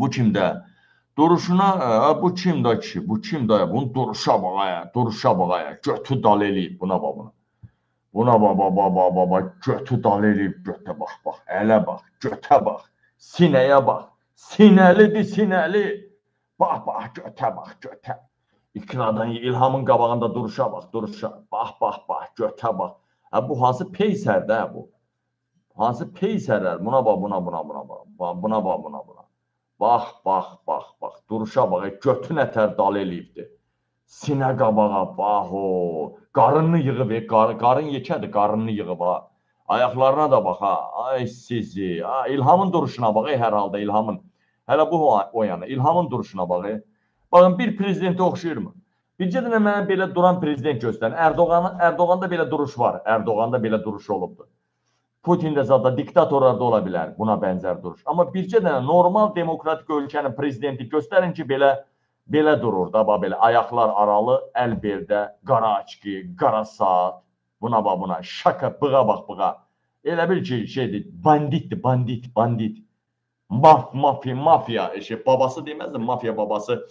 Bu kimdə? Duruşuna, ə, bu kim da ki? Bu kim da? Bunun duruşa bax, ay, duruşa bax, ay. Götü dal eləyib buna bax buna. Buna bax, bax, bax, bax, bax, bax. götü dal eləyib götə bax, bax. Ələ bax, götə bax. Sinəyə bax. Sinəlidir, sinəli. Bax, bax, götə bax, götə. İkradan İlhamın qabağında duruşa bax, duruşa. Bax, bax, bax, götə bax. Ha bu hansı peysərdə bu? Hansı peysərlər? Buna bax, buna, buna, buna. Bax, Buna bax, buna, buna. Bax, bax, bax, bax. Duruşa bax, götü nətər dal eləyibdi. Sinə qabağa bax o. Qarınını yığıb, e, qar, qarın yekədir, qarınını yığıb ha. Ayaqlarına da bax ha. Ay sizi. Ha, İlhamın duruşuna bax, ey, hər halda İlhamın. Hələ bu o, yana. İlhamın duruşuna bax. Baxın bir prezidentə oxşayırmı? Bircə dənə mənə belə duran prezident göstərin. Erdoğanın Erdoğanda belə duruş var. Erdoğanda belə duruş olubdu. Putin də zada diktatorlarda ola bilər buna bənzər duruş. Amma bircə dənə normal demokratik ölkənin prezidenti göstərin ki, belə belə durur da, belə ayaqlar aralı, əl beldə, qara açqı, qara saat. Buna bax buna, şaka, bığa bax bığa. Elə bil ki, şeydir, banditdir, bandit, bandit. Maf, mafi, mafya, eşi, babası deməzdim, mafya babası.